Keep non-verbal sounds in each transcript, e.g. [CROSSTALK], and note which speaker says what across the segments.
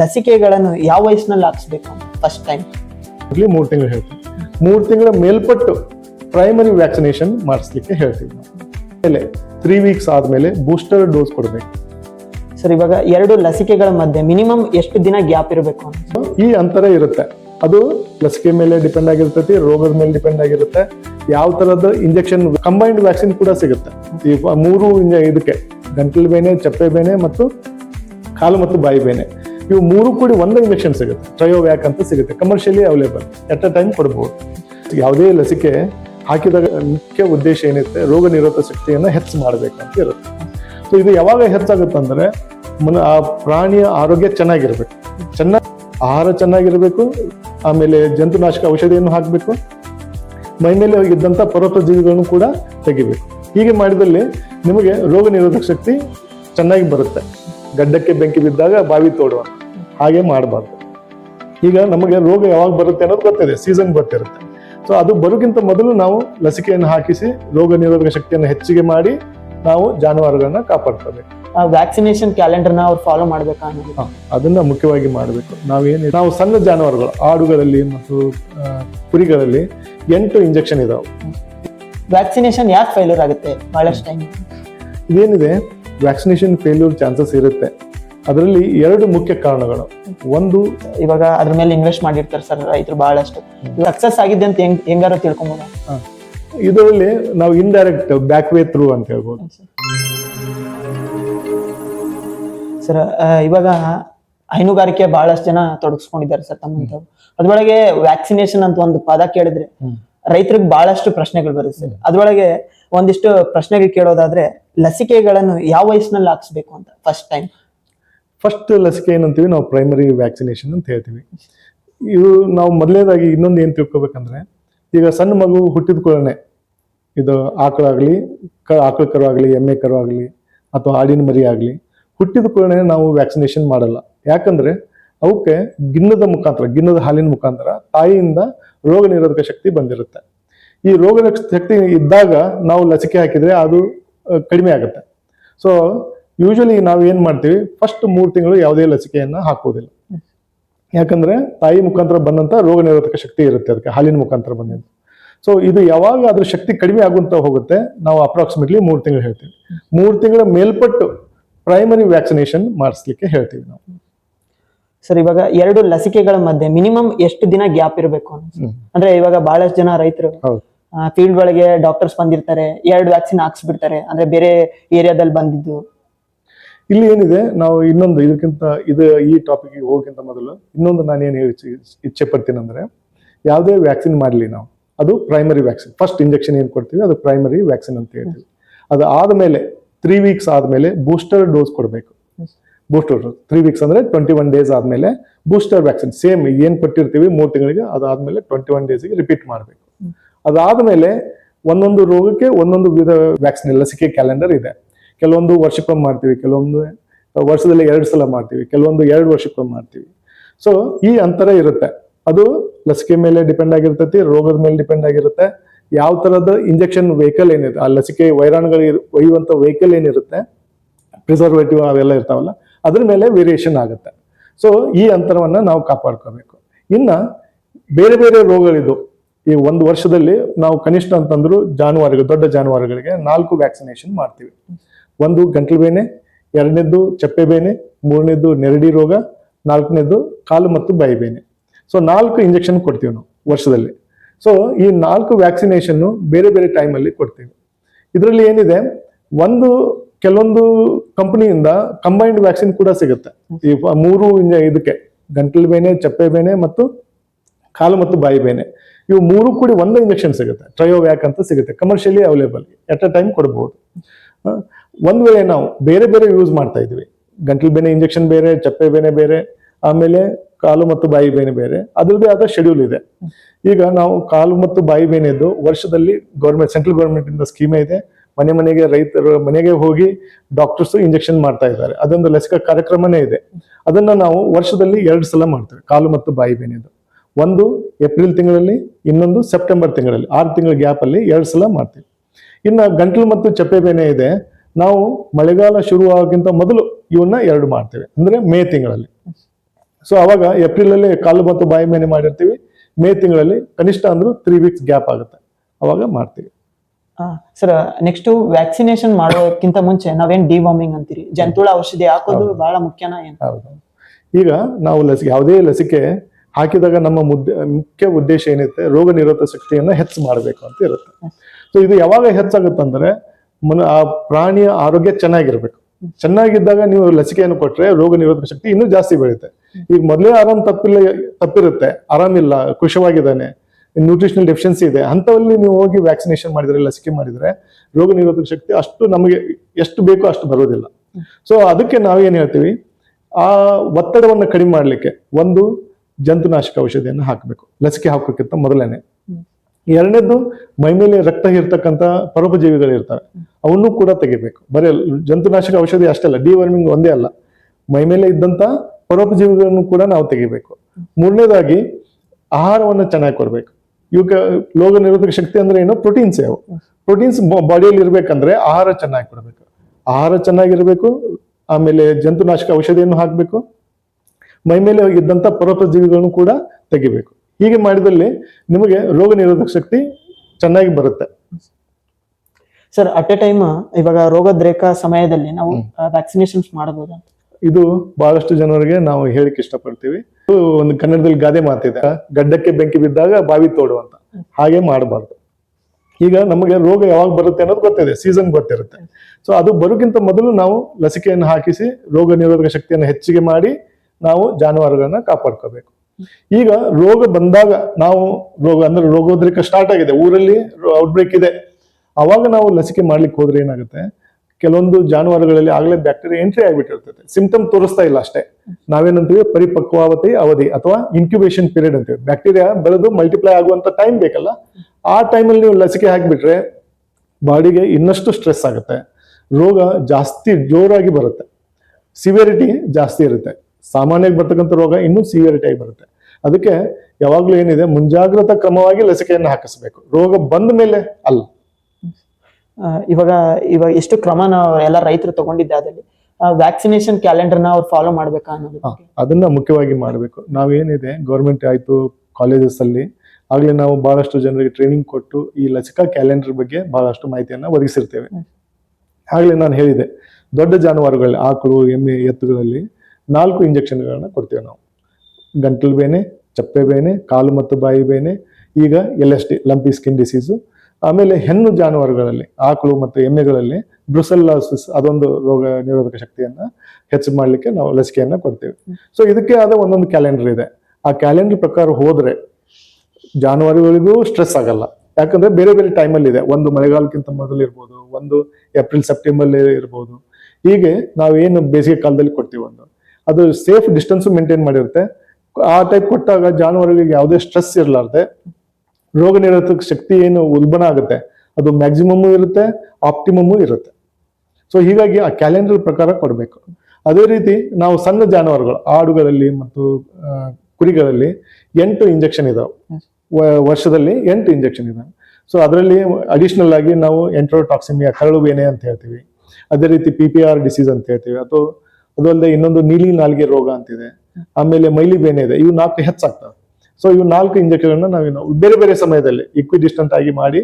Speaker 1: ಲಸಿಕೆಗಳನ್ನು ಯಾವ ವಯಸ್ಸಿನಲ್ಲಿ ಹಾಕ್ಸ್ಬೇಕು? ಫಸ್ಟ್ ಟೈಮ್
Speaker 2: ಇರ್ಲಿ ಮೂರು ತಿಂಗಳು ಹೇಳ್ತೀವಿ ಮೂರು ತಿಂಗಳ ಮೇಲ್ಪಟ್ಟು ಪ್ರೈಮರಿ ವ್ಯಾಕ್ಸಿನೇಷನ್ ಮಾಡಿಸ್ಲಿಕ್ಕೆ ಹೇಳ್ತೀವಿ ಮೇಲೆ ತ್ರೀ ವೀಕ್ಸ್ ಆದಮೇಲೆ ಬೂಸ್ಟರ್ ಡೋಸ್ ಕೊಡಬೇಕು.
Speaker 1: ಸರ್ ಇವಾಗ ಎರಡು ಲಸಿಕೆಗಳ ಮಧ್ಯೆ ಮಿನಿಮಮ್ ಎಷ್ಟು ದಿನ ಗ್ಯಾಪ್ ಇರಬೇಕು ಅಂತ?
Speaker 2: ಈ ಅಂತರ ಇರುತ್ತೆ. ಅದು ಲಸಿಕೆ ಮೇಲೆ ಡಿಪೆಂಡ್ ಆಗಿರ್ತೈತಿ ರೋಗದ ಮೇಲೆ ಡಿಪೆಂಡ್ ಆಗಿರುತ್ತೆ. ಯಾವ ತರದ ಇಂಜೆಕ್ಷನ್ ಕಂಬೈನ್ಡ್ ವ್ಯಾಕ್ಸಿನ್ ಕೂಡ ಸಿಗುತ್ತೆ. ಈ ಮೂರು ಇದಕ್ಕೆ ಗಂಟಲು ಬೇನೆ ಚಪ್ಪೆ ಬೇನೆ ಮತ್ತು ಕಾಲು ಮತ್ತು ಬಾಯಿ ಬೇನೆ. ಇವು ಮೂರು ಕೂಡಿ ಒಂದು ಇಂಜೆಕ್ಷನ್ ಸಿಗುತ್ತೆ. ಟ್ರಯೋವ್ಯಾಕ್ ಅಂತ ಸಿಗುತ್ತೆ. Commercially available at a time ಕೊಡ್ಬೋದು. ಯಾವುದೇ ಲಸಿಕೆ ಹಾಕಿದಾಗ ಮುಖ್ಯ ಉದ್ದೇಶ ಏನಿರುತ್ತೆ? ರೋಗ ನಿರೋಧಕ ಶಕ್ತಿಯನ್ನು ಹೆಚ್ಚು ಮಾಡಬೇಕಂತ ಇರುತ್ತೆ. ಸೊ ಇದು ಯಾವಾಗ ಹೆಚ್ಚಾಗುತ್ತಂದ್ರೆ ಮನ ಆ ಪ್ರಾಣಿಯ ಆರೋಗ್ಯ ಚೆನ್ನಾಗಿರ್ಬೇಕು. ಚೆನ್ನಾಗಿ ಆಹಾರ ಚೆನ್ನಾಗಿರಬೇಕು. ಆಮೇಲೆ ಜಂತುನಾಶಕ ಔಷಧಿಯನ್ನು ಹಾಕಬೇಕು. ಮೈ ಮೇಲೆ ಇದ್ದಂಥ ಪರೋಟ ಜೀವಿಗಳನ್ನು ಕೂಡ ತೆಗಿಬೇಕು. ಹೀಗೆ ಮಾಡಿದಲ್ಲಿ ನಿಮಗೆ ರೋಗ ನಿರೋಧಕ ಶಕ್ತಿ ಚೆನ್ನಾಗಿ ಬರುತ್ತೆ. ಗಡ್ಡಕ್ಕೆ ಬೆಂಕಿ ಬಿದ್ದಾಗ ಬಾವಿ ತೋಡುವ ಹಾಗೆ ಮಾಡಬಾರ್ದು. ಈಗ ನಮಗೆ ರೋಗ ಯಾವಾಗ ಬರುತ್ತೆ ಅನ್ನೋದು ಗೊತ್ತಿದೆ ಸೀಸನ್ ಗೊತ್ತಿರುತ್ತೆ. ಸೊ ಅದು ಬರೋಕ್ಕಿಂತ ಮೊದಲು ನಾವು ಲಸಿಕೆಯನ್ನು ಹಾಕಿಸಿ ರೋಗ ನಿರೋಧಕ ಶಕ್ತಿಯನ್ನು ಹೆಚ್ಚಿಗೆ ಮಾಡಿ ನಾವು ಜಾನುವಾರುಗಳನ್ನ ಕಾಪಾಡ್ಕೋಬೇಕು.
Speaker 1: ವ್ಯಾಕ್ಸಿನೇಷನ್ ಕ್ಯಾಲೆಂಡರ್ನ ಅವ್ರು ಫಾಲೋ ಮಾಡ್ಬೇಕಾ
Speaker 2: ಅದನ್ನ ಮುಖ್ಯವಾಗಿ ಮಾಡಬೇಕು. ನಾವೇನು ನಾವು ಸಣ್ಣ ಜಾನುವಾರುಗಳು ಆಡುಗಳಲ್ಲಿ ಮತ್ತು ಕುರಿಗಳಲ್ಲಿ ಎಂಟು ಇಂಜೆಕ್ಷನ್ ಇದಾವೆ.
Speaker 1: ವ್ಯಾಕ್ಸಿನೇಷನ್ ಯಾಕೆ ಫೇಲ್ಯೂರ್ ಆಗುತ್ತೆ? ಬಹಳಷ್ಟು ಟೈಮ್
Speaker 2: ಇದೇನಿದೆ ವ್ಯಾಕ್ಸಿನೇಷನ್ ಫೇಲ್ಯೂರ್ ಚಾನ್ಸಸ್ ಇರುತ್ತೆ. ಅದರಲ್ಲಿ ಎರಡು ಮುಖ್ಯ ಕಾರಣಗಳು. ಒಂದು
Speaker 1: ಇವಾಗ ಅದ್ರ ಮೇಲೆ ಇನ್ವೆಸ್ಟ್ ಮಾಡಿರ್ತಾರೆ ಸರ್ ರೈತರು ಬಹಳಷ್ಟು. ಸಕ್ಸಸ್ ಆಗಿದೆ ಅಂತ ಹೆಂಗ್ ಹೆಂಗಾರು ತಿಳ್ಕೊಬೋದು.
Speaker 2: ಇದರಲ್ಲಿ ನಾವು ಇಂಡೈರೆಕ್ಟ್ ಬ್ಯಾಕ್ ವೇ ಥ್ರೂ ಅಂತ ಹೇಳ್ಬೋದು.
Speaker 1: ಸರ್. ಇವಾಗ ಹೈನುಗಾರಿಕೆ ಬಹಳಷ್ಟು ಜನ ತೊಡಗಿಸ್ಕೊಂಡಿದ್ದಾರೆ ಸರ್ ತಮ್ಮಂತವ್ರು ಅದ್ರೊಳಗೆ ವ್ಯಾಕ್ಸಿನೇಷನ್ ಅಂತ ಒಂದು ಪದ ಕೇಳಿದ್ರೆ ರೈತರಿಗೆ ಬಹಳಷ್ಟು ಪ್ರಶ್ನೆಗಳು ಬರುತ್ತೆ ಸರ್. ಅದ್ರೊಳಗೆ ಒಂದಿಷ್ಟು ಪ್ರಶ್ನೆಗಳು ಕೇಳೋದಾದ್ರೆ ಲಸಿಕೆಗಳನ್ನು ಯಾವ ವಯಸ್ಸಿನಲ್ಲಿ ಹಾಕ್ಸ್ಬೇಕು ಅಂತ ಫಸ್ಟ್ ಟೈಮ್
Speaker 2: ಫಸ್ಟ್ ಲಸಿಕೆ ಏನಂತೀವಿ, ನಾವು ಪ್ರೈಮರಿ ವ್ಯಾಕ್ಸಿನೇಷನ್ ಅಂತ ಹೇಳ್ತೀವಿ. ಇದು ನಾವು ಮೊದಲನೇದಾಗಿ ಇನ್ನೊಂದು ಏನು ತಿಳ್ಕೊಬೇಕಂದ್ರೆ, ಈಗ ಸಣ್ಣ ಮಗು ಹುಟ್ಟಿದ ಕೂಡಲೇ ಇದು ಆಕಳಾಗಲಿ ಕ, ಆಕಳ ಕರು ಆಗಲಿ, ಎಮ್ಮೆ ಕರು ಆಗಲಿ, ಅಥವಾ ಆಡಿನ ಮರಿ ಆಗಲಿ, ಹುಟ್ಟಿದ ಕೂಡಲೇ ನಾವು ವ್ಯಾಕ್ಸಿನೇಷನ್ ಮಾಡಲ್ಲ. ಯಾಕಂದ್ರೆ ಅವಕ್ಕೆ ಗಿಣ್ಣದ ಮುಖಾಂತರ ಗಿಣ್ಣದ ಹಾಲಿನ ಮುಖಾಂತರ ತಾಯಿಯಿಂದ ರೋಗ ನಿರೋಧಕ ಶಕ್ತಿ ಬಂದಿರುತ್ತೆ. ಈ ರೋಗ ಶಕ್ತಿ ಇದ್ದಾಗ ನಾವು ಲಸಿಕೆ ಹಾಕಿದ್ರೆ ಅದು ಕಡಿಮೆ ಆಗುತ್ತೆ. ಸೊ ಯೂಶಲಿ ನಾವು ಏನು ಮಾಡ್ತೀವಿ ಫಸ್ಟ್ ಮೂರು ತಿಂಗಳು ಯಾವುದೇ ಲಸಿಕೆಯನ್ನ ಹಾಕೋದಿಲ್ಲ. ಯಾಕಂದ್ರೆ ತಾಯಿ ಮುಖಾಂತರ ಬಂದಂತ ರೋಗ ನಿರೋಧಕ ಶಕ್ತಿ ಇರುತ್ತೆ ಅದಕ್ಕೆ ಹಾಲಿನ ಮುಖಾಂತರ ಬಂದಿದ್ದು. ಸೊ ಇದು ಯಾವಾಗ ಅದ್ರ ಶಕ್ತಿ ಕಡಿಮೆ ಆಗುತ್ತಾ ಹೋಗುತ್ತೆ ನಾವು ಅಪ್ರಾಕ್ಸಿಮೇಟ್ಲಿ ಮೂರು ತಿಂಗಳು ಹೇಳ್ತೀವಿ. ಮೂರು ತಿಂಗಳ ಮೇಲ್ಪಟ್ಟು ಪ್ರೈಮರಿ ವ್ಯಾಕ್ಸಿನೇಷನ್ ಮಾಡಿಸ್ಲಿಕ್ಕೆ ಹೇಳ್ತೀವಿ ನಾವು.
Speaker 1: ಸರ್ ಇವಾಗ ಎರಡು ಲಸಿಕೆಗಳ ಮಧ್ಯೆ ಮಿನಿಮಮ್ ಎಷ್ಟು ದಿನ ಗ್ಯಾಪ್ ಇರಬೇಕು ಅಂದ್ರೆ ಇವಾಗ ಬಹಳಷ್ಟು ಜನ ರೈತರು ಫೀಲ್ಡ್ ಒಳಗೆ ಡಾಕ್ಟರ್ಸ್ ಬಂದಿರ್ತಾರೆ ಎರಡು ವ್ಯಾಕ್ಸಿನ್ ಹಾಕ್ಸ್ಬಿಡ್ತಾರೆ ಅಂದ್ರೆ ಬೇರೆ ಏರಿಯಾದಲ್ಲಿ ಬಂದಿದ್ದು.
Speaker 2: ಇಲ್ಲಿ ಏನಿದೆ ನಾವು ಇನ್ನೊಂದು ಇದಕ್ಕಿಂತ ಇದು ಈ ಟಾಪಿಕ್ ಹೋಗೋಕ್ಕಿಂತ ಮೊದಲು ಇನ್ನೊಂದು ನಾನು ಏನು ಹೇಳಿ ಇಚ್ಛೆ ಪಡ್ತೀನಿ ಅಂದ್ರೆ ಯಾವುದೇ ವ್ಯಾಕ್ಸಿನ್ ಮಾಡಲಿ ನಾವು ಅದು ಪ್ರೈಮರಿ ವ್ಯಾಕ್ಸಿನ್ ಫಸ್ಟ್ ಇಂಜೆಕ್ಷನ್ ಏನು ಕೊಡ್ತೀವಿ ಅದು ಪ್ರೈಮರಿ ವ್ಯಾಕ್ಸಿನ್ ಅಂತ ಹೇಳ್ತೀವಿ. ಅದು ಆದಮೇಲೆ ತ್ರೀ ವೀಕ್ಸ್ ಆದಮೇಲೆ ಬೂಸ್ಟರ್ ಡೋಸ್ ಕೊಡಬೇಕು. ಬೂಸ್ಟರ್ ಡೋಸ್ ತ್ರೀ ವೀಕ್ಸ್ ಅಂದ್ರೆ ಟ್ವೆಂಟಿ ಒನ್ ಡೇಸ್ ಆದಮೇಲೆ ಬೂಸ್ಟರ್ ವ್ಯಾಕ್ಸಿನ್ ಸೇಮ್ ಏನು ಕೊಟ್ಟಿರ್ತೀವಿ ಮೂರು ತಿಂಗಳಿಗೆ ಅದಾದ್ಮೇಲೆ ಟ್ವೆಂಟಿ ಒನ್ ಡೇಸಿಗೆ ರಿಪೀಟ್ ಮಾಡಬೇಕು. ಅದಾದಮೇಲೆ ಒಂದೊಂದು ರೋಗಕ್ಕೆ ಒಂದೊಂದು ವಿಧ ವ್ಯಾಕ್ಸಿನ್ ಲಸಿಕೆ ಕ್ಯಾಲೆಂಡರ್ ಇದೆ. ಕೆಲವೊಂದು ವರ್ಷಕ್ಕೊಮ್ಮೆ ಮಾಡ್ತೀವಿ, ಕೆಲವೊಂದು ವರ್ಷದಲ್ಲಿ ಎರಡು ಸಲ ಮಾಡ್ತೀವಿ, ಕೆಲವೊಂದು ಎರಡು ವರ್ಷಕ್ಕೊಮ್ಮೆ ಮಾಡ್ತೀವಿ. ಸೊ ಈ ಅಂತರ ಇರುತ್ತೆ. ಅದು ಲಸಿಕೆ ಮೇಲೆ ಡಿಪೆಂಡ್ ಆಗಿರ್ತೈತಿ, ರೋಗದ ಮೇಲೆ ಡಿಪೆಂಡ್ ಆಗಿರುತ್ತೆ. ಯಾವ ತರದ ಇಂಜೆಕ್ಷನ್ ವೆಹಿಕಲ್ ಏನಿದೆ ಆ ಲಸಿಕೆ ವೈರಾಣುಗಳು ಒಯ್ಯುವಂತ ವೆಹಿಕಲ್ ಏನಿರುತ್ತೆ ಪ್ರಿಸರ್ವೇಟಿವ್ ಅವೆಲ್ಲ ಇರ್ತಾವಲ್ಲ, ಅದ್ರ ಮೇಲೆ ವೇರಿಯೇಷನ್ ಆಗುತ್ತೆ. ಸೊ ಈ ಅಂತರವನ್ನ ನಾವು ಕಾಪಾಡ್ಕೋಬೇಕು. ಇನ್ನ ಬೇರೆ ಬೇರೆ ರೋಗಗಳಿದು ಈ ಒಂದು ವರ್ಷದಲ್ಲಿ ನಾವು ಕನಿಷ್ಠ ಅಂತಂದ್ರು ಜಾನುವಾರುಗಳು, ದೊಡ್ಡ ಜಾನುವಾರುಗಳಿಗೆ ನಾಲ್ಕು ವ್ಯಾಕ್ಸಿನೇಷನ್ ಮಾಡ್ತೀವಿ. ಒಂದು ಗಂಟ್ಲು ಬೇನೆ, ಎರಡನೇದ್ದು ಚಪ್ಪೆ ಬೇನೆ, ಮೂರನೇದ್ದು ನೆರಡಿ ರೋಗ, ನಾಲ್ಕನೇದ್ದು ಕಾಲು ಮತ್ತು ಬಾಯಿ ಬೇನೆ. ಸೊ ನಾಲ್ಕು ಇಂಜೆಕ್ಷನ್ ಕೊಡ್ತೀವಿ ನಾವು ವರ್ಷದಲ್ಲಿ. ಸೊ ಈ ನಾಲ್ಕು ವ್ಯಾಕ್ಸಿನೇಷನ್ನು ಬೇರೆ ಬೇರೆ ಟೈಮಲ್ಲಿ ಕೊಡ್ತೀವಿ. ಇದರಲ್ಲಿ ಏನಿದೆ, ಒಂದು ಕೆಲವೊಂದು ಕಂಪ್ನಿಯಿಂದ ಕಂಬೈನ್ಡ್ ವ್ಯಾಕ್ಸಿನ್ ಕೂಡ ಸಿಗುತ್ತೆ. ಈ ಮೂರು ಇಂಜ- ಇದಕ್ಕೆ, ಗಂಟಲು ಬೇನೆ, ಚಪ್ಪೆ ಬೇನೆ ಮತ್ತು ಕಾಲು ಮತ್ತು ಬಾಯಿ ಬೇನೆ. ಇವು ಮೂರು ಕೂಡಿ ಒಂದು ಇಂಜೆಕ್ಷನ್ ಸಿಗುತ್ತೆ. ಟ್ರಯೋವ್ಯಾಕ್ ಅಂತ ಸಿಗುತ್ತೆ commercially available at a time ಕೊಡ್ಬೋದು. ಒಂದ್ ವೇಳೆ ನಾವು ಬೇರೆ ಬೇರೆ ಯೂಸ್ ಮಾಡ್ತಾ ಇದ್ವಿ. ಗಂಟಲು ಬೇನೆ ಇಂಜೆಕ್ಷನ್ ಬೇರೆ, ಚಪ್ಪೆ ಬೇನೆ ಬೇರೆ, ಆಮೇಲೆ ಕಾಲು ಮತ್ತು ಬಾಯಿ ಬೇನೆ ಬೇರೆ, ಅದರದ್ದೇ ಆದ ಶೆಡ್ಯೂಲ್ ಇದೆ. ಈಗ ನಾವು ಕಾಲು ಮತ್ತು ಬಾಯಿ ಬೇನೆದು ವರ್ಷದಲ್ಲಿ ಗೌರ್ಮೆಂಟ್ ಸೆಂಟ್ರಲ್ ಗೌರ್ಮೆಂಟ್ ಇಂದ ಸ್ಕೀಮೇ ಇದೆ. ಮನೆ ಮನೆಗೆ ರೈತರು, ಮನೆಗೆ ಹೋಗಿ ಡಾಕ್ಟರ್ಸ್ ಇಂಜೆಕ್ಷನ್ ಮಾಡ್ತಾ ಇದ್ದಾರೆ. ಅದೊಂದು ಲಸಿಕಾ ಕಾರ್ಯಕ್ರಮನೇ ಇದೆ. ಅದನ್ನ ನಾವು ವರ್ಷದಲ್ಲಿ ಎರಡು ಸಲ ಮಾಡ್ತೇವೆ, ಕಾಲು ಮತ್ತು ಬಾಯಿ ಬೇನೆದು ಒಂದು ಏಪ್ರಿಲ್ ತಿಂಗಳಲ್ಲಿ, ಇನ್ನೊಂದು ಸೆಪ್ಟೆಂಬರ್ ತಿಂಗಳಲ್ಲಿ, ಆರು ತಿಂಗಳ ಗ್ಯಾಪ್ ಅಲ್ಲಿ ಎರಡು ಸಲ ಮಾಡ್ತೀವಿ. ಇನ್ನ ಗಂಟಲು ಮತ್ತು ಚಪ್ಪೆ ಬೇನೆ ಇದೆ. ನಾವು ಮಳೆಗಾಲ ಶುರು ಆಗೋಕ್ಕಿಂತ ಮೊದಲು ಇವನ್ನ ಎರಡು ಮಾಡ್ತೇವೆ. ಅಂದ್ರೆ ಮೇ ತಿಂಗಳಲ್ಲಿ. ಸೊ ಅವಾಗ ಏಪ್ರಿಲ್ ಅಲ್ಲಿ ಕಾಲು ಮತ್ತು ಬಾಯಿ ಮೇನೆ ಮಾಡಿರ್ತೀವಿ. ಮೇ ತಿಂಗಳಲ್ಲಿ ಕನಿಷ್ಠ ಅಂದ್ರೂ ತ್ರೀ ವೀಕ್ಸ್ ಗ್ಯಾಪ್ ಆಗುತ್ತೆ. ಅವಾಗ ಮಾಡ್ತೀವಿ.
Speaker 1: ಸರ್ ನೆಕ್ಸ್ಟ್ ವ್ಯಾಕ್ಸಿನೇಷನ್ ಮಾಡೋಕ್ಕಿಂತ ಮುಂಚೆ ನಾವೇನ್ ಡಿವಾರ್ಮಿಂಗ್ ಅಂತೀರಿ? ಜಂತುಳ ಔಷಧಿ ಹಾಕೋದು ಬಹಳ ಮುಖ್ಯನ ಏನು?
Speaker 2: ಹೌದು. ಈಗ ನಾವು ಲಸಿಕೆ ಯಾವುದೇ ಲಸಿಕೆ ಹಾಕಿದಾಗ ನಮ್ಮ ಮುದ್ದೆ ಮುಖ್ಯ ಉದ್ದೇಶ ಏನಿರುತ್ತೆ? ರೋಗ ನಿರೋಧಕ ಶಕ್ತಿಯನ್ನ ಹೆಚ್ಚು ಮಾಡಬೇಕು ಅಂತ ಇರುತ್ತೆ. ಸೊ ಇದು ಯಾವಾಗ ಹೆಚ್ಚಾಗುತ್ತಂದ್ರೆ ಮನ, ಆ ಪ್ರಾಣಿಯ ಆರೋಗ್ಯ ಚೆನ್ನಾಗಿರ್ಬೇಕು. ಚೆನ್ನಾಗಿದ್ದಾಗ ನೀವು ಲಸಿಕೆಯನ್ನು ಕೊಟ್ರೆ ರೋಗ ನಿರೋಧಕ ಶಕ್ತಿ ಇನ್ನೂ ಜಾಸ್ತಿ ಬೆಳೆಯುತ್ತೆ. ಈಗ ಮೊದಲೇ ಆರಾಮ್ ತಪ್ಪಿಲ್ಲ, ತಪ್ಪಿರುತ್ತೆ, ಆರಾಮಿಲ್ಲ ಕುಶವಾಗಿದ್ದಾನೆ ನ್ಯೂಟ್ರಿಷನಲ್ ಡೆಫಿಷಿಯನ್ಸಿ ಇದೆ, ಅಂಥವಲ್ಲಿ ನೀವು ಹೋಗಿ ವ್ಯಾಕ್ಸಿನೇಷನ್ ಮಾಡಿದ್ರೆ, ಲಸಿಕೆ ಮಾಡಿದ್ರೆ ರೋಗ ನಿರೋಧಕ ಶಕ್ತಿ ಅಷ್ಟು ನಮಗೆ ಎಷ್ಟು ಬೇಕೋ ಅಷ್ಟು ಬರೋದಿಲ್ಲ. ಸೊ ಅದಕ್ಕೆ ನಾವೇನು ಹೇಳ್ತೀವಿ? ಆ ಒತ್ತಡವನ್ನು ಕಡಿಮೆ ಮಾಡಲಿಕ್ಕೆ ಒಂದು ಜಂತುನಾಶಕ ಔಷಧಿಯನ್ನು ಹಾಕಬೇಕು. ಲಸಿಕೆ ಹಾಕೋಕ್ಕಿಂತ ಮೊದಲೇನೆ. ಎರಡನೇದು ಮೈಮೇಲೆ ರಕ್ತ ಇರ್ತಕ್ಕಂಥ ಪರೋಪಜೀವಿಗಳು ಇರ್ತಾರೆ. ಅವನ್ನೂ ಕೂಡ ತೆಗಿಬೇಕು. ಬರೀ ಜಂತುನಾಶಕ ಔಷಧಿ ಅಷ್ಟೇ ಅಲ್ಲ, ಡಿವರ್ಮಿಂಗ್ ಒಂದೇ ಅಲ್ಲ. ಮೈಮೇಲೆ ಇದ್ದಂತ ಪರೋಪಜೀವಿಗಳನ್ನು ಕೂಡ ನಾವು ತೆಗಿಬೇಕು. ಮೂರನೇದಾಗಿ ಆಹಾರವನ್ನು ಚೆನ್ನಾಗಿ ಕೊಡಬೇಕು. ಇವಕ್ಕೆ ರೋಗ ನಿರೋಧಕ ಶಕ್ತಿ ಅಂದ್ರೆ ಏನು? ಪ್ರೋಟೀನ್ಸ್ ಯಾವ ಪ್ರೋಟೀನ್ಸ್ ಬಾಡಿಯಲ್ಲಿ ಇರ್ಬೇಕಂದ್ರೆ ಆಹಾರ ಚೆನ್ನಾಗಿ ಕೊಡಬೇಕು. ಆಹಾರ ಚೆನ್ನಾಗಿರಬೇಕು, ಆಮೇಲೆ ಜಂತುನಾಶಕ ಔಷಧಿಯನ್ನು ಹಾಕಬೇಕು. ಮೈ ಮೇಲೆ ಇದ್ದಂತ ಪರೋಪಜೀವಿಗಳನ್ನು ಕೂಡ ತೆಗಿಬೇಕು. ಹೀಗೆ ಮಾಡಿದಲ್ಲಿ ನಿಮಗೆ ರೋಗ ನಿರೋಧಕ ಶಕ್ತಿ ಚೆನ್ನಾಗಿ ಬರುತ್ತೆ.
Speaker 1: ಸರ್ ಅಟ್ ಎ ಟೈಮ್ ಇವಾಗ ರೋಗದ್ರೇಕ ಸಮಯದಲ್ಲಿ ನಾವು ವ್ಯಾಕ್ಸಿನೇಷನ್ಸ್ ಮಾಡಬಹುದು?
Speaker 2: ಇದು ಬಹಳಷ್ಟು ಜನರಿಗೆ ನಾವು ಹೇಳಿಕ್ ಇಷ್ಟಪಡ್ತೀವಿ. ಒಂದು ಕನ್ನಡದಲ್ಲಿ ಗಾದೆ ಮಾತಿದೆ ಗಡ್ಡಕ್ಕೆ ಬೆಂಕಿ ಬಿದ್ದಾಗ ಬಾವಿ ತೋಡು ಅಂತ. ಹಾಗೆ ಮಾಡಬಾರ್ದು. ಈಗ ನಮಗೆ ರೋಗ ಯಾವಾಗ ಬರುತ್ತೆ ಅನ್ನೋದು ಗೊತ್ತಿದೆ. ಸೀಸನ್ ಗೊತ್ತಿರುತ್ತೆ. ಸೊ ಅದು ಬರೋಕ್ಕಿಂತ ಮೊದಲು ನಾವು ಲಸಿಕೆಯನ್ನು ಹಾಕಿಸಿ ರೋಗ ನಿರೋಧಕ ಶಕ್ತಿಯನ್ನು ಹೆಚ್ಚಿಗೆ ಮಾಡಿ ನಾವು ಜಾನುವಾರುಗಳನ್ನ ಕಾಪಾಡ್ಕೋಬೇಕು. ಈಗ ರೋಗ ಬಂದಾಗ ನಾವು ರೋಗ ಅಂದ್ರೆ ರೋಗೋದ್ರಿಕ ಸ್ಟಾರ್ಟ್ ಆಗಿದೆ. ಊರಲ್ಲಿ ಔಟ್ಬ್ರೇಕ್ ಇದೆ. ಅವಾಗ ನಾವು ಲಸಿಕೆ ಮಾಡ್ಲಿಕ್ಕೆ ಹೋದ್ರೆ ಏನಾಗುತ್ತೆ? ಕೆಲವೊಂದು ಜಾನುವಾರುಗಳಲ್ಲಿ ಆಗಲೇ ಬ್ಯಾಕ್ಟೀರಿಯಾ ಎಂಟ್ರಿ ಆಗಿಬಿಟ್ಟಿರ್ತದೆ. ಸಿಂಪ್ಟಮ್ ತೋರಿಸ್ತಾ ಇಲ್ಲ ಅಷ್ಟೇ. ನಾವೇನಂತೀವಿ? ಪರಿಪಕ್ವಾವತಿ ಅವಧಿ ಅಥವಾ ಇನ್ಕ್ಯುಬೇಷನ್ ಪೀರಿಯಡ್ ಅಂತೀವಿ. ಬ್ಯಾಕ್ಟೀರಿಯಾ ಬೆಳೆದು ಮಲ್ಟಿಪ್ಲೈ ಆಗುವಂತ ಟೈಮ್ ಬೇಕಲ್ಲ? ಆ ಟೈಮಲ್ಲಿ ನೀವು ಲಸಿಕೆ ಹಾಕಿಬಿಟ್ರೆ ಬಾಡಿಗೆ ಇನ್ನಷ್ಟು ಸ್ಟ್ರೆಸ್ ಆಗುತ್ತೆ. ರೋಗ ಜಾಸ್ತಿ ಜೋರಾಗಿ ಬರುತ್ತೆ. ಸಿವಿಯರಿಟಿ ಜಾಸ್ತಿ ಇರುತ್ತೆ. ಸಾಮಾನ್ಯವಾಗಿ ಬರ್ತಕ್ಕಂಥ ರೋಗ ಇನ್ನೂ ಸಿವಿಯರಿಟಿ ಆಗಿ ಬರುತ್ತೆ. ಅದಕ್ಕೆ ಯಾವಾಗಲೂ ಏನಿದೆ ಮುಂಜಾಗ್ರತಾ ಕ್ರಮವಾಗಿ ಲಸಿಕೆಯನ್ನು ಹಾಕಿಸ್ಬೇಕು. ರೋಗ ಬಂದ ಮೇಲೆ ಅಲ್ಲ.
Speaker 1: ಇವಾಗ ಇವಾಗ ಎಷ್ಟು ಕ್ರಮ ನಾವು ಎಲ್ಲ ರೈತರು ತಗೊಂಡಿದ್ದೆ ಅದರಲ್ಲಿ. ವ್ಯಾಕ್ಸಿನೇಷನ್ ಕ್ಯಾಲೆಂಡರ್ನ ಅವ್ರು ಫಾಲೋ ಮಾಡ್ಬೇಕಾ ಅನ್ನೋದು
Speaker 2: ಅದನ್ನ ಮುಖ್ಯವಾಗಿ ಮಾಡಬೇಕು. ನಾವೇನಿದೆ ಗೌರ್ಮೆಂಟ್ ಆಯ್ತು ಕಾಲೇಜಸ್ ಅಲ್ಲಿ ಆಗ್ಲೇ ನಾವು ಬಹಳಷ್ಟು ಜನರಿಗೆ ಟ್ರೈನಿಂಗ್ ಕೊಟ್ಟು ಈ ಲಸಿಕಾ ಕ್ಯಾಲೆಂಡರ್ ಬಗ್ಗೆ ಬಹಳಷ್ಟು ಮಾಹಿತಿಯನ್ನ ಒದಗಿಸಿರ್ತೇವೆ. ಆಗ್ಲೇ ನಾನು ಹೇಳಿದೆ ದೊಡ್ಡ ಜಾನುವಾರುಗಳಲ್ಲಿ ಆಕಳು ಎಮ್ಮೆ ಎತ್ತುಗಳಲ್ಲಿ ನಾಲ್ಕು ಇಂಜೆಕ್ಷನ್ಗಳನ್ನ ಕೊಡ್ತೇವೆ ನಾವು. ಗಂಟಲು ಬೇನೆ, ಚಪ್ಪೆ ಬೇನೆ, ಕಾಲು ಮತ್ತು ಬಾಯಿ ಬೇನೆ, ಈಗ L S D lumpy skin disease, ಆಮೇಲೆ ಹೆಣ್ಣು ಜಾನುವಾರುಗಳಲ್ಲಿ, ಆಕಳು ಮತ್ತು ಎಮ್ಮೆಗಳಲ್ಲಿ ಬ್ರುಸಲ್ಲಾಸಿಸ್ ಅದೊಂದು ರೋಗ ನಿರೋಧಕ ಶಕ್ತಿಯನ್ನು ಹೆಚ್ಚು ಮಾಡಲಿಕ್ಕೆ ನಾವು ಲಸಿಕೆಯನ್ನು ಕೊಡ್ತೇವೆ. ಸೊ ಇದಕ್ಕೆ ಆದ ಒಂದೊಂದು ಕ್ಯಾಲೆಂಡರ್ ಇದೆ. ಆ ಕ್ಯಾಲೆಂಡರ್ ಪ್ರಕಾರ ಹೋದರೆ ಜಾನುವಾರುಗಳಿಗೂ ಸ್ಟ್ರೆಸ್ ಆಗಲ್ಲ. ಯಾಕಂದ್ರೆ ಬೇರೆ ಬೇರೆ ಟೈಮಲ್ಲಿ ಇದೆ. ಒಂದು ಮಳೆಗಾಲಕ್ಕಿಂತ ಮೊದಲು ಇರ್ಬೋದು, ಒಂದು ಏಪ್ರಿಲ್ ಸೆಪ್ಟೆಂಬರ್ ಇರ್ಬೋದು. ಹೀಗೆ ನಾವು ಏನು ಬೇಸಿಗೆ ಕಾಲದಲ್ಲಿ ಕೊಡ್ತೀವಿ ಒಂದು ಅದು ಸೇಫ್ ಡಿಸ್ಟೆನ್ಸ್ ಮೇಂಟೈನ್ ಮಾಡಿರುತ್ತೆ. ಆ ಟೈಪ್ ಕೊಟ್ಟಾಗ ಜಾನುವಾರುಗಳಿಗೆ ಯಾವುದೇ ಸ್ಟ್ರೆಸ್ ಇರಲಾರ್ದೆ ರೋಗ ನಿರೋಧಕ ಶಕ್ತಿ ಏನು ಉಲ್ಬಣ ಆಗುತ್ತೆ. ಅದು ಮ್ಯಾಕ್ಸಿಮಮ್ ಇರುತ್ತೆ ಆಪ್ಟಿಮಮ್ ಇರುತ್ತೆ. ಸೊ ಹೀಗಾಗಿ ಆ ಕ್ಯಾಲೆಂಡರ್ ಪ್ರಕಾರ ಕೊಡಬೇಕು. ಅದೇ ರೀತಿ ನಾವು ಸಣ್ಣ ಜಾನುವಾರುಗಳು, ಆಡುಗಳಲ್ಲಿ ಮತ್ತು ಕುರಿಗಳಲ್ಲಿ ಎಂಟು ಇಂಜೆಕ್ಷನ್ ಇದಾವೆ. ವರ್ಷದಲ್ಲಿ ಎಂಟು ಇಂಜೆಕ್ಷನ್ ಇದಾವೆ. ಸೊ ಅದರಲ್ಲಿ ಅಡಿಷನಲ್ ಆಗಿ ನಾವು ಎಂಟ್ರೋಟಾಕ್ಸಿಮಿಯಾ ಕರಳು ಬೇನೆ ಅಂತ ಹೇಳ್ತೀವಿ. ಅದೇ ರೀತಿ ಪಿ ಪಿ ಆರ್ ಡಿಸೀಸ್ ಅಂತ ಹೇಳ್ತೀವಿ. ಅಥವಾ ಅದು ಅಲ್ಲದೆ ಇನ್ನೊಂದು ನೀಲಿ ನಾಲ್ಗೆ ರೋಗ ಅಂತಿದೆ. ಆಮೇಲೆ ಮೈಲಿ ಬೇನೆ ಇದೆ. ಇವು ನಾಲ್ಕು ಹೆಚ್ಚಾಗ್ತವೆ. ಸೊ ಇವು ನಾಲ್ಕು ಇಂಜೆಕ್ಷನ್ ನಾವು ಬೇರೆ ಬೇರೆ ಸಮಯದಲ್ಲಿ ಇಕ್ವಿಡಿಸ್ಟೆಂಟ್ ಆಗಿ ಮಾಡಿ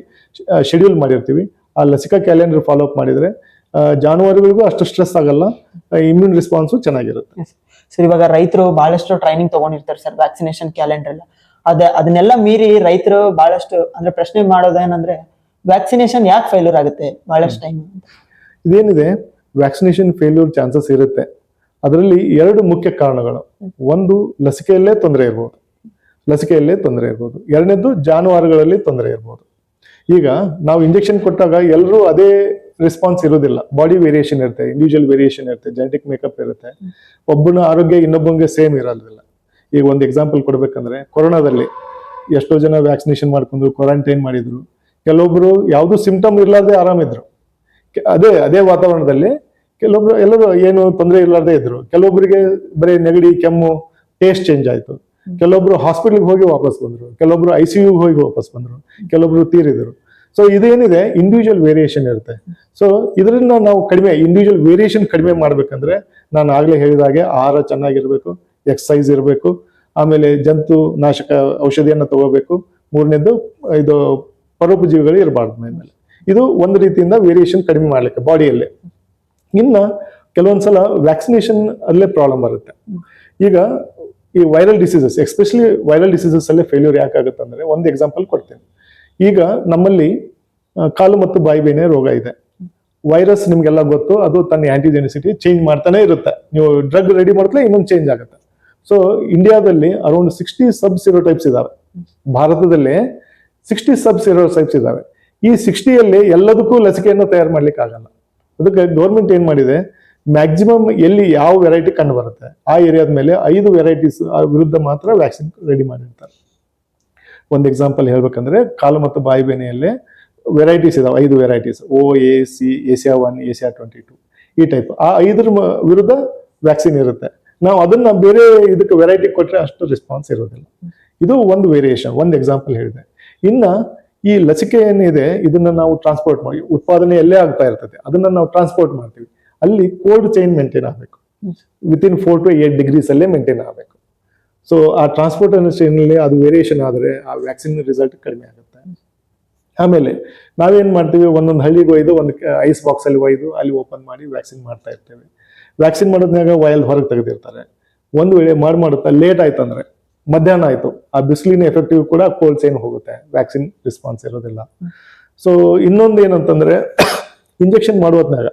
Speaker 2: ಶೆಡ್ಯೂಲ್ ಮಾಡಿರ್ತೀವಿ. ಆ ಲಸಿಕಾ ಕ್ಯಾಲೆಂಡರ್ ಫಾಲೋ ಅಪ್ ಮಾಡಿದ್ರೆ ಜಾನುವಾರುಗಳಿಗೂ ಅಷ್ಟು ಸ್ಟ್ರೆಸ್ ಆಗಲ್ಲ. ಇಮ್ಯೂನ್ ರೆಸ್ಪಾನ್ಸು ಚೆನ್ನಾಗಿರುತ್ತೆ.
Speaker 1: ಸರ್ ಇವಾಗ ರೈತರು ಬಹಳಷ್ಟು ಟ್ರೈನಿಂಗ್ ತಗೊಂಡಿರ್ತಾರೆ ಸರ್ ವ್ಯಾಕ್ಸಿನೇಷನ್ ಕ್ಯಾಲೆಂಡರ್ ಎಲ್ಲ. ಅದ ಅದನ್ನೆಲ್ಲ ಮೀರಿ ರೈತರು ಬಹಳಷ್ಟು ಅಂದ್ರೆ ಪ್ರಶ್ನೆ ಮಾಡೋದೇನಂದ್ರೆ ವ್ಯಾಕ್ಸಿನೇಷನ್ ಯಾಕೆ ಫೇಲ್ಯೂರ್ ಆಗುತ್ತೆ? ಬಹಳಷ್ಟು ಟೈಮ್
Speaker 2: ಇದೇನಿದೆ? ವ್ಯಾಕ್ಸಿನೇಷನ್ ಫೇಲ್ಯೂರ್ ಚಾನ್ಸಸ್ ಇರುತ್ತೆ. ಅದರಲ್ಲಿ ಎರಡು ಮುಖ್ಯ ಕಾರಣಗಳು. ಒಂದು, ಲಸಿಕೆಯಲ್ಲೇ ತೊಂದರೆ ಇರ್ಬೋದು. ಲಸಿಕೆಯಲ್ಲೇ ತೊಂದರೆ ಇರ್ಬೋದು. ಎರಡನೇದು ಜಾನುವಾರುಗಳಲ್ಲಿ ತೊಂದರೆ ಇರ್ಬೋದು. ಈಗ ನಾವು ಇಂಜೆಕ್ಷನ್ ಕೊಟ್ಟಾಗ ಎಲ್ಲರೂ ಅದೇ ರೆಸ್ಪಾನ್ಸ್ ಇರೋದಿಲ್ಲ ಬಾಡಿ ವೇರಿಯೇಷನ್ ಇರುತ್ತೆ ಇಂಡಿವಿಜುವಲ್ ವೇರಿಯೇಷನ್ ಇರುತ್ತೆ ಜೆನೆಟಿಕ್ ಮೇಕಪ್ ಇರುತ್ತೆ. ಒಬ್ಬನ ಆರೋಗ್ಯ ಇನ್ನೊಬ್ಬನಿಗೆ ಸೇಮ್ ಇರೋದಿಲ್ಲ. ಈಗ ಒಂದು ಎಕ್ಸಾಂಪಲ್ ಕೊಡಬೇಕಂದ್ರೆ, ಕೊರೋನಾದಲ್ಲಿ ಎಷ್ಟೋ ಜನ ವ್ಯಾಕ್ಸಿನೇಷನ್ ಮಾಡ್ಕೊಂಡ್ರು ಕ್ವಾರಂಟೈನ್ ಮಾಡಿದ್ರು. ಕೆಲವೊಬ್ರು ಯಾವುದು ಸಿಂಪ್ಟಮ್ ಇರಲಾರ್ದೆ ಆರಾಮಿದ್ರು. ಅದೇ ಅದೇ ವಾತಾವರಣದಲ್ಲಿ ಕೆಲವೊಬ್ರು, ಎಲ್ಲರೂ ಏನು ತೊಂದರೆ ಇರಲಾರ್ದೆ ಇದ್ರು. ಕೆಲವೊಬ್ಬರಿಗೆ ಬರೀ ನೆಗಡಿ, ಕೆಮ್ಮು ಟೇಸ್ಟ್ ಚೇಂಜ್ ಆಯ್ತು. ಕೆಲವೊಬ್ರು ಹಾಸ್ಪಿಟ್ಲಿಗೆ ಹೋಗಿ ವಾಪಸ್ ಬಂದರು. ಕೆಲವೊಬ್ರು ಐ ಸಿ ಯುಗೆ ಹೋಗಿ ವಾಪಸ್ ಬಂದರು. ಕೆಲವೊಬ್ರು ತೀರಿದರು. ಸೊ ಇದೇನಿದೆ ಇಂಡಿವಿಜುವಲ್ ವೇರಿಯೇಷನ್ ಇರುತ್ತೆ. ಸೊ ಇದರಿಂದ ನಾವು ಕಡಿಮೆ ಇಂಡಿವಿಜುವಲ್ ವೇರಿಯೇಷನ್ ಕಡಿಮೆ ಮಾಡಬೇಕಂದ್ರೆ ನಾನು ಆಗಲೇ ಹೇಳಿದ ಹಾಗೆ ಆಹಾರ ಚೆನ್ನಾಗಿರಬೇಕು ಎಕ್ಸಸೈಸ್ ಇರಬೇಕು, ಆಮೇಲೆ ಜಂತು ನಾಶಕ ಔಷಧಿಯನ್ನು ತಗೋಬೇಕು ಮೂರನೇದು ಇದು ಪರೋಪಜೀವಿಗಳು ಇರಬಾರ್ದು ಮೇಲೆ ಇದು ಒಂದು ರೀತಿಯಿಂದ ವೇರಿಯೇಷನ್ ಕಡಿಮೆ ಮಾಡ್ಲಿಕ್ಕೆ ಬಾಡಿಯಲ್ಲಿ ಇನ್ನ ಕೆಲವೊಂದ್ಸಲ ವ್ಯಾಕ್ಸಿನೇಷನ್ ಅಲ್ಲೇ ಪ್ರಾಬ್ಲಮ್ ಬರುತ್ತೆ. ಈಗ ಈ viral diseases especially viral diseases ಅಲ್ಲೇ ಫೇಲ್ಯೂರ್ ಯಾಕಾಗುತ್ತೆ ಅಂದ್ರೆ ಒಂದು ಎಕ್ಸಾಂಪಲ್ ಕೊಡ್ತೀನಿ. ಈಗ ನಮ್ಮಲ್ಲಿ ಕಾಲು ಮತ್ತು ಬಾಯಿ ಬೇನೆ ರೋಗ ಇದೆ. ವೈರಸ್ ನಿಮ್ಗೆಲ್ಲ ಗೊತ್ತು ಅದು ತನ್ನ ಆಂಟಿಜೆನಿಸಿಟಿ ಚೇಂಜ್ ಮಾಡ್ತಾನೆ ಇರುತ್ತೆ. ನೀವು ಡ್ರಗ್ ರೆಡಿ ಮಾಡ್ತಲೇ ಇನ್ನೊಂದು ಚೇಂಜ್ ಆಗುತ್ತೆ. ಸೊ ಇಂಡಿಯಾದಲ್ಲಿ ಅರೌಂಡ್ ಸಿಕ್ಸ್ಟಿ ಸಬ್ ಟೈಪ್ಸ್ ಇದಾವೆ. ಭಾರತದಲ್ಲಿ ಸಿಕ್ಸ್ಟಿ ಸಬ್ ಟೈಪ್ಸ್ ಇದಾವೆ. ಈ ಸಿಕ್ಸ್ಟಿಯಲ್ಲಿ ಎಲ್ಲದಕ್ಕೂ ಲಸಿಕೆಯನ್ನು ತಯಾರು ಮಾಡ್ಲಿಕ್ಕೆ ಆಗಲ್ಲ ಅದಕ್ಕೆ ಗೌರ್ಮೆಂಟ್ ಏನು ಮಾಡಿದೆ? ಮ್ಯಾಕ್ಸಿಮಮ್ ಎಲ್ಲಿ ಯಾವ ವೆರೈಟಿ ಕಂಡು ಬರುತ್ತೆ? ಆ ಏರಿಯಾದ ಮೇಲೆ ಐದು ವೆರೈಟೀಸ್ ವಿರುದ್ಧ ಮಾತ್ರ ವ್ಯಾಕ್ಸಿನ್ ರೆಡಿ ಮಾಡಿರ್ತಾರೆ. ಒಂದು ಎಕ್ಸಾಂಪಲ್ ಹೇಳ್ಬೇಕಂದ್ರೆ ಕಾಲು ಮತ್ತು ಬಾಯಿ ಬೇನೆಯಲ್ಲೇ ವೆರೈಟೀಸ್ ಇದಾವೆ, ಐದು varieties O A C Asia one Asia twenty two ಈ ಟೈಪ್ ಆ ಐದರ ವಿರುದ್ಧ ವ್ಯಾಕ್ಸಿನ್ ಇರುತ್ತೆ. ನಾವು ಅದನ್ನ ಬೇರೆ ಇದಕ್ಕೆ ವೆರೈಟಿ ಕೊಟ್ಟರೆ ಅಷ್ಟು ರೆಸ್ಪಾನ್ಸ್ ಇರೋದಿಲ್ಲ. ಇದು ಒಂದು ವೇರಿಯೇಷನ್ ಒಂದು ಎಕ್ಸಾಂಪಲ್ ಹೇಳಿದೆ. ಇನ್ನ ಈ ಲಸಿಕೆ ಏನಿದೆ ಇದನ್ನ ನಾವು ಟ್ರಾನ್ಸ್ಪೋರ್ಟ್ ಮಾಡಿ, ಉತ್ಪಾದನೆ ಎಲ್ಲೇ ಆಗ್ತಾ ಇರ್ತದೆ, ಅದನ್ನ ನಾವು ಟ್ರಾನ್ಸ್ಪೋರ್ಟ್ ಮಾಡ್ತೀವಿ. ಅಲ್ಲಿ ಕೋಲ್ಡ್ ಚೈನ್ ಮೇಂಟೈನ್ ಆಗಬೇಕು. Within four to eight degrees ಅಲ್ಲೇ ಮೇಂಟೈನ್ ಆಗಬೇಕು. ಸೊ ಆ ಟ್ರಾನ್ಸ್ಪೋರ್ಟ್ ಇಂಡಸ್ಟ್ರಿನಲ್ಲಿ ಅದು ವೇರಿಯೇಷನ್ ಆದರೆ ಆ ವ್ಯಾಕ್ಸಿನ್ ರಿಸಲ್ಟ್ ಕಡಿಮೆ ಆಗುತ್ತೆ. ಆಮೇಲೆ, ನಾವೇನು ಮಾಡ್ತೀವಿ? ಒಂದೊಂದು ಹಳ್ಳಿಗೆ ಒಯ್ದು, ಒಂದು ಐಸ್ ಬಾಕ್ಸ್ ಅಲ್ಲಿ ಒಯ್ದು, ಅಲ್ಲಿ ಓಪನ್ ಮಾಡಿ ವ್ಯಾಕ್ಸಿನ್ ಮಾಡ್ತಾ ಇರ್ತೇವೆ. ವ್ಯಾಕ್ಸಿನ್ ಮಾಡೋದ್ನಾಗ ವಯಲ್ ಹೊರಗೆ ತೆಗೆದಿರ್ತಾರೆ. ಒಂದು ವೇಳೆ ಮಾಡಿ ಮಾಡುತ್ತಾ ಲೇಟ್ ಆಯ್ತಂದ್ರೆ ಮಧ್ಯಾಹ್ನ ಆಯ್ತು. ಆ ಬಿಸಿಲಿನ ಎಫೆಕ್ಟಿವ್ ಕೂಡ ಕೋಲ್ಡ್ ಏನು ಹೋಗುತ್ತೆ. ವ್ಯಾಕ್ಸಿನ್ ರೆಸ್ಪಾನ್ಸ್ ಇರೋದಿಲ್ಲ. ಸೊ ಇನ್ನೊಂದು ಏನಂತಂದ್ರೆ ಇಂಜೆಕ್ಷನ್ ಮಾಡುವತ್ನಾಗ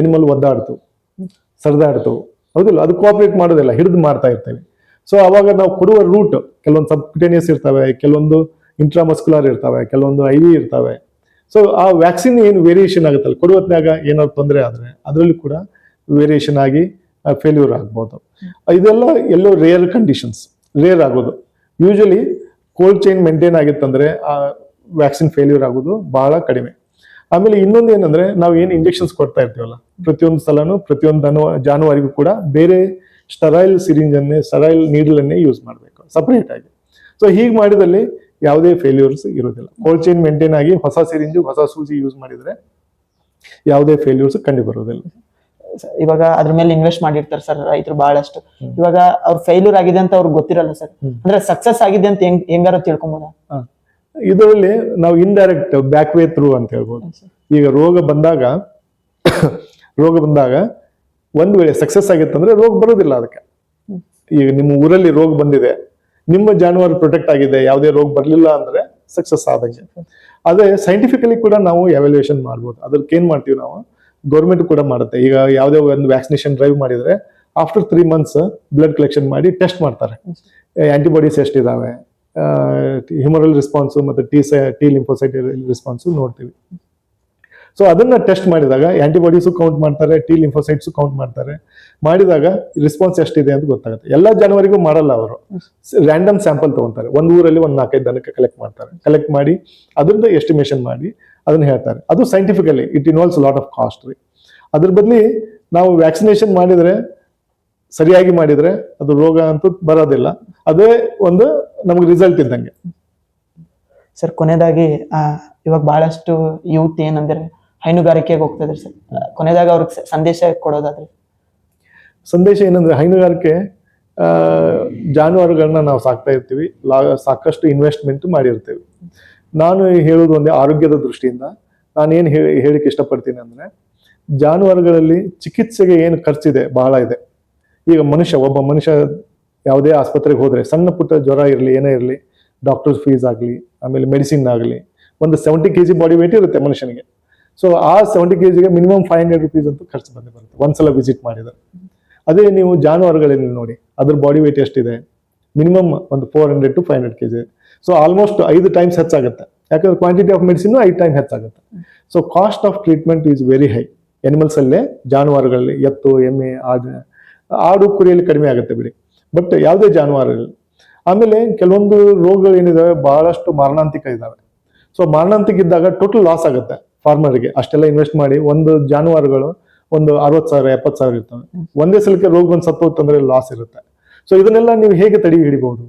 Speaker 2: ಎನಿಮಲ್ ಒದ್ದಾಡ್ತು, ಸರಿದಾಡ್ತು. ಹೌದಿಲ್ಲ? ಅದು ಕೋಆಪರೇಟ್ ಮಾಡೋದಿಲ್ಲ. ಹಿಡಿದು ಮಾಡ್ತಾ ಇರ್ತೇವೆ. ಸೊ ಅವಾಗ ನಾವು ಕೊಡುವ ರೂಟ್ ಕೆಲವೊಂದು ಸಬ್ಕ್ಯುಟೇನಿಯಸ್ ಇರ್ತವೆ, ಕೆಲವೊಂದು ಇಂಟ್ರಾಮಸ್ಕ್ಯುಲರ್ ಇರ್ತವೆ, ಕೆಲವೊಂದು ಐ ವಿ ಇರ್ತವೆ. ಸೊ ಆ ವ್ಯಾಕ್ಸಿನ್ ಏನು ವೇರಿಯೇಷನ್ ಆಗುತ್ತಲ್ಲ? ಕೊಡುವತ್ನಾಗ ಏನಾದ್ರು ತೊಂದರೆ ಆದರೆ ಅದರಲ್ಲಿ ಕೂಡ ವೇರಿಯೇಷನ್ ಆಗಿ ಫೇಲ್ಯೂರ್ ಆಗ್ಬೋದು. ಇದೆಲ್ಲ ಎಲ್ಲೋ ರೇರ್ ಕಂಡೀಷನ್ಸ್ ರೇರ್ ಆಗೋದು. ಯೂಶಲಿ ಕೋಲ್ಡ್ ಚೈನ್ ಮೇಂಟೈನ್ ಆಗಿತ್ತಂದ್ರೆ, ಆ ವ್ಯಾಕ್ಸಿನ್ ಫೇಲ್ಯೂರ್ ಆಗೋದು ಬಹಳ ಕಡಿಮೆ. ಆಮೇಲೆ ಇನ್ನೊಂದು ಏನಂದ್ರೆ, ನಾವು ಏನು ಇಂಜೆಕ್ಷನ್ಸ್ ಕೊಡ್ತಾ ಇರ್ತೀವಲ್ಲ, ಪ್ರತಿಯೊಂದು ಸಲನು, ಪ್ರತಿಯೊಂದು ಜಾನುವಾರಿಗೂ ಕೂಡ ಬೇರೆ ಸ್ಟರೈಲ್ ಸಿರಿಂಜ್ ಅನ್ನೇ ಸ್ಟರೈಲ್ ನೀಡಲ್ ಅನ್ನೇ ಯೂಸ್ ಮಾಡಬೇಕು ಸಪರೇಟ್ ಆಗಿ. ಸೊ ಹೀಗೆ ಮಾಡಿದಲ್ಲಿ ಯಾವುದೇ ಫೇಲ್ಯೂರ್ಸ್ ಇರೋದಿಲ್ಲ ಕೋಲ್ಡ್ ಚೈನ್ ಮೇಂಟೈನ್ ಆಗಿ ಹೊಸ ಸಿರಿಂಜು ಹೊಸ ಸೂಜಿ ಯೂಸ್ ಮಾಡಿದರೆ ಯಾವುದೇ ಫೇಲ್ಯೂರ್ಸ್ ಕಂಡು ಬರೋದಿಲ್ಲ
Speaker 1: ಇವಾಗ ಅದ್ರ ಮೇಲೆ ಇನ್ವೆಸ್ಟ್ ಮಾಡಿರ್ತಾರೆ ಸರ್ ರೈತರು ಬಹಳಷ್ಟು ಇವಾಗ ಅವ್ರ ಫೇಲ್ಯೂರ್ ಆಗಿದೆ ಅಂತ ಅವ್ರಿಗೆ ಗೊತ್ತಿರಲ್ಲ ಸರ್ ಅಂದ್ರೆ ಸಕ್ಸಸ್ ಆಗಿದೆ ಅಂತ ಹೆಂಗ್ ಹೆಂಗಾರ ತಿಳ್ಕೊಬೋದ?
Speaker 2: ಇದರಲ್ಲಿ ನಾವು ಇಂಡೈರೆಕ್ಟ್ ಬ್ಯಾಕ್ ವೇ ಥ್ರೂ ಅಂತ ಹೇಳ್ಬೋದು. ಈಗ ರೋಗ ಬಂದಾಗ [COUGHS] ರೋಗ ಬಂದಾಗ ಒಂದ್ ವೇಳೆ ಸಕ್ಸಸ್ ಆಗಿತ್ತಂದ್ರೆ ರೋಗ ಬರೋದಿಲ್ಲ ಅದಕ್ಕೆ. ಈಗ ನಿಮ್ಮ ಊರಲ್ಲಿ ರೋಗ ಬಂದಿದೆ ನಿಮ್ಮ ಜಾನುವಾರು ಪ್ರೊಟೆಕ್ಟ್ ಆಗಿದೆ ಯಾವುದೇ ರೋಗ ಬರಲಿಲ್ಲ ಅಂದ್ರೆ ಸಕ್ಸಸ್ ಆದಂಗೆ. ಅದೇ ಸೈಂಟಿಫಿಕಲಿ ಕೂಡ ನಾವು ಎವ್ಯಾಲ್ಯೂಯೇಷನ್ ಮಾಡ್ಬೋದು. ಅದಕ್ಕೆ ಏನ್ ಮಾಡ್ತೀವಿ ನಾವು? ಗೌರ್ಮೆಂಟ್ ಕೂಡ ಮಾಡುತ್ತೆ. ಈಗ ಯಾವುದೇ ಒಂದು ವ್ಯಾಕ್ಸಿನೇಷನ್ ಡ್ರೈವ್ ಮಾಡಿದ್ರೆ after three months blood collection ಮಾಡಿ ಟೆಸ್ಟ್ ಮಾಡ್ತಾರೆ. ಆಂಟಿಬಾಡೀಸ್ ಎಷ್ಟಿದಾವೆ? ಹ್ಯೂಮರಲ್ ರೆಸ್ಪಾನ್ಸು ಮತ್ತು ಟಿ ಸೈ ಟಿ ಲಿಂಫೋಸೈಟ್ ರೆಸ್ಪಾನ್ಸು ನೋಡ್ತೀವಿ. ಸೊ ಅದನ್ನ ಟೆಸ್ಟ್ ಮಾಡಿದಾಗ ಆಂಟಿಬಾಡೀಸು ಕೌಂಟ್ ಮಾಡ್ತಾರೆ ಟಿ ಲಿಂಫೋಸೈಟ್ಸು ಕೌಂಟ್ ಮಾಡ್ತಾರೆ. ಮಾಡಿದಾಗ ರೆಸ್ಪಾನ್ಸ್ ಎಷ್ಟಿದೆ ಅಂತ ಗೊತ್ತಾಗುತ್ತೆ. ಎಲ್ಲ ಜನವರಿಗೂ ಮಾಡಲ್ಲ ಅವರು. ರ್ಯಾಂಡಮ್ ಸ್ಯಾಂಪಲ್ ತಗೊಂತಾರೆ. ಒಂದು ಊರಲ್ಲಿ ಒಂದು ನಾಲ್ಕೈದು ದನಕ್ಕೆ ಕಲೆಕ್ಟ್ ಮಾಡ್ತಾರೆ. ಕಲೆಕ್ಟ್ ಮಾಡಿ ಅದರಿಂದ ಎಸ್ಟಿಮೇಷನ್ ಮಾಡಿ ಅದನ್ನ ಹೇಳ್ತಾರೆ. ಅದು scientifically it involves lot of cost ರೀ. ಅದ್ರ ಬದಲಿ ನಾವು ವ್ಯಾಕ್ಸಿನೇಷನ್ ಮಾಡಿದ್ರೆ ಸರಿಯಾಗಿ ಮಾಡಿದ್ರೆ ಅದು ರೋಗ ಅಂತೂ ಬರೋದಿಲ್ಲ. ಅದೇ ಒಂದು ನಮಗೆ ರಿಸಲ್ಟ್ ಇದ್ದಂಗೆ.
Speaker 1: ಸರ್ ಕೊನೆಯದಾಗಿ ಇವಾಗ ಬಹಳಷ್ಟು ಯೂತ್ ಏನಂದ್ರೆ ಹೈನುಗಾರಿಕೆಗೆ ಹೋಗ್ತದ್ರಿ ಸರ್ ಕೊನೆಯದಾಗಿ ಅವ್ರಿಗೆ ಸಂದೇಶ ಕೊಡೋದಾದ್ರೆ?
Speaker 2: ಸಂದೇಶ ಏನಂದ್ರೆ ಹೈನುಗಾರಿಕೆ ಆ, ಜಾನುವಾರುಗಳನ್ನ ನಾವು ಸಾಕ್ತಾ ಇರ್ತೀವಿ. ಸಾಕಷ್ಟು ಇನ್ವೆಸ್ಟ್ಮೆಂಟ್ ಮಾಡಿರ್ತೀವಿ. ನಾನು ಹೇಳೋದು ಒಂದೇ ಆರೋಗ್ಯದ ದೃಷ್ಟಿಯಿಂದ. ನಾನೇನು ಹೇಳಿ ಹೇಳಿಕ್ಕೆ ಇಷ್ಟಪಡ್ತೀನಿ ಅಂದರೆ, ಜಾನುವಾರುಗಳಲ್ಲಿ ಚಿಕಿತ್ಸೆಗೆ ಏನು ಖರ್ಚಿದೆ? ಬಹಳ ಇದೆ. ಈಗ ಮನುಷ್ಯ, ಒಬ್ಬ ಮನುಷ್ಯ ಯಾವುದೇ ಆಸ್ಪತ್ರೆಗೆ ಹೋದರೆ, ಸಣ್ಣ ಪುಟ್ಟ ಜ್ವರ ಇರಲಿ, ಏನೇ ಇರಲಿ ಡಾಕ್ಟರ್ಸ್ ಫೀಸ್ ಆಗಲಿ, ಆಮೇಲೆ ಮೆಡಿಸಿನ್ ಆಗಲಿ, ಒಂದು seventy K G body weight ಇರುತ್ತೆ ಮನುಷ್ಯನಿಗೆ. ಸೊ ಆ ಸೆವೆಂಟಿ ಕೆ ಜಿಗೆ ಮಿನಿಮಮ್ ಫೈವ್ ಹಂಡ್ರೆಡ್ ರುಪೀಸ್ ಅಂತೂ ಖರ್ಚು ಬಂದೇ ಬರುತ್ತೆ. ಒಂದ್ಸಲ ವಿಸಿಟ್ ಮಾಡಿದ್ರೆ. ಅದೇ ನೀವು ಜಾನುವಾರುಗಳಲ್ಲಿ ನೋಡಿ, ಅದ್ರ ಬಾಡಿ ವೇಟ್ ಎಷ್ಟಿದೆ? ಮಿನಿಮಮ್ ಒಂದು four hundred to five hundred K G so almost ಐದು ಟೈಮ್ಸ್ ಹೆಚ್ಚಾಗುತ್ತೆ. ಯಾಕಂದ್ರೆ ಕ್ವಾಂಟಿಟಿ ಆಫ್ ಮೆಡಿಸಿನ್ ಐದು ಟೈಮ್ ಹೆಚ್ಚಾಗುತ್ತೆ. So cost of treatment is very high animals ಅಲ್ಲೇ, ಜಾನುವಾರುಗಳಲ್ಲಿ ಎತ್ತು, ಎಮ್ಮೆ, ಆಡು ಆಡು ಕುರಿಯಲ್ಲಿ ಕಡಿಮೆ ಆಗುತ್ತೆ ಬಿಡಿ. ಬಟ್ ಯಾವುದೇ ಜಾನುವಾರುಗಳು ಆಮೇಲೆ ಕೆಲವೊಂದು ರೋಗಗಳು ಏನಿದಾವೆ, ಬಹಳಷ್ಟು ಮಾರಣಾಂತಿಕ ಇದಾವೆ. ಸೊ ಮಾರಣಾಂತಿಕ ಇದ್ದಾಗ ಟೋಟಲ್ ಲಾಸ್ ಆಗುತ್ತೆ ಫಾರ್ಮರ್ಗೆ ಅಷ್ಟೆಲ್ಲ ಇನ್ವೆಸ್ಟ್ ಮಾಡಿ ಒಂದು ಜಾನುವಾರುಗಳು ಒಂದು ಅರವತ್ತು ಸಾವಿರ, ಎಪ್ಪತ್ತು ಸಾವಿರ ಇರ್ತವೆ. ಒಂದೇ ಸಲಕ್ಕೆ ರೋಗ ಬಂದು ಸತ್ತೋತಂದ್ರೆ ಲಾಸ್ ಇರುತ್ತೆ. ಸೊ ಇದನ್ನೆಲ್ಲ ನೀವು ಹೇಗೆ ತಡೆ ಹಿಡಿಬಹುದು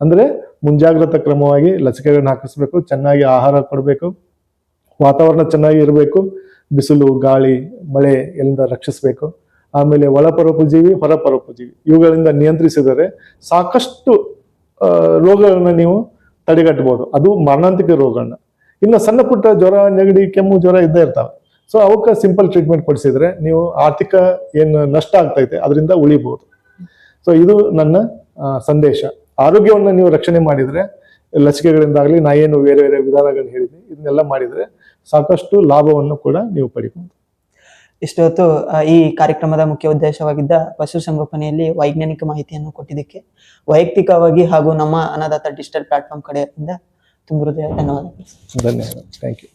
Speaker 2: ಅಂದ್ರೆ ಮುಂಜಾಗ್ರತಾ ಕ್ರಮವಾಗಿ ಲಸಿಕೆಗಳನ್ನು ಹಾಕಿಸ್ಬೇಕು, ಚೆನ್ನಾಗಿ ಆಹಾರ ಕೊಡಬೇಕು, ವಾತಾವರಣ ಚೆನ್ನಾಗಿ ಇರಬೇಕು, ಬಿಸಿಲು, ಗಾಳಿ, ಮಳೆ ಎಲ್ಲಿಂದ ರಕ್ಷಿಸಬೇಕು. ಆಮೇಲೆ ಒಳಪರೋಪಜೀವಿ ಹೊರಪರೋಪಜೀವಿ ಇವುಗಳಿಂದ ನಿಯಂತ್ರಿಸಿದರೆ ಸಾಕಷ್ಟು ರೋಗಗಳನ್ನ ನೀವು ತಡೆಗಟ್ಟಬಹುದು. ಅದು ಮರಣಾಂತಿಕ ರೋಗಗಳನ್ನ. ಇನ್ನು ಸಣ್ಣ ಪುಟ್ಟ ಜ್ವರ, ನೆಗಡಿ, ಕೆಮ್ಮು, ಜ್ವರ ಇದ್ದೇ ಇರ್ತಾವೆ. ಸೊ ಅವಕ್ಕೆ ಸಿಂಪಲ್ ಟ್ರೀಟ್ಮೆಂಟ್ ಕೊಡಿಸಿದ್ರೆ ನೀವು ಆರ್ಥಿಕ ಏನು ನಷ್ಟ ಆಗ್ತೈತೆ, ಅದರಿಂದ ಉಳಿಬಹುದು ಸೊ ಇದು ನನ್ನ ಸಂದೇಶ. ಆರೋಗ್ಯವನ್ನು ನೀವು ರಕ್ಷಣೆ ಮಾಡಿದ್ರೆ ಲಸಿಕೆಗಳಿಂದಾಗಲಿ ನಾ ಏನು ಬೇರೆ ಬೇರೆ ವಿಧಾನಗಳನ್ನ ಹೇಳಿದ್ವಿ ಇದನ್ನೆಲ್ಲ ಮಾಡಿದ್ರೆ ಸಾಕಷ್ಟು ಲಾಭವನ್ನು ಕೂಡ ನೀವು ಪಡಿಬಹುದು.
Speaker 1: ಇಷ್ಟು ಹೊತ್ತು ಈ ಕಾರ್ಯಕ್ರಮದ ಮುಖ್ಯ ಉದ್ದೇಶವಾಗಿದ್ದ ಪಶುಸಂಗೋಪನೆಯಲ್ಲಿ ವೈಜ್ಞಾನಿಕ ಮಾಹಿತಿಯನ್ನು ಕೊಟ್ಟಿದ್ದಕ್ಕೆ ವೈಯಕ್ತಿಕವಾಗಿ ಹಾಗೂ ನಮ್ಮ ಅನದಾತ ಡಿಜಿಟಲ್ ಪ್ಲಾಟ್ಫಾರ್ಮ್ ಕಡೆಯಿಂದ ತುಂಬ ಹೃದಯ ಧನ್ಯವಾದಗಳು.
Speaker 2: ಧನ್ಯವಾದ ಥ್ಯಾಂಕ್ ಯು.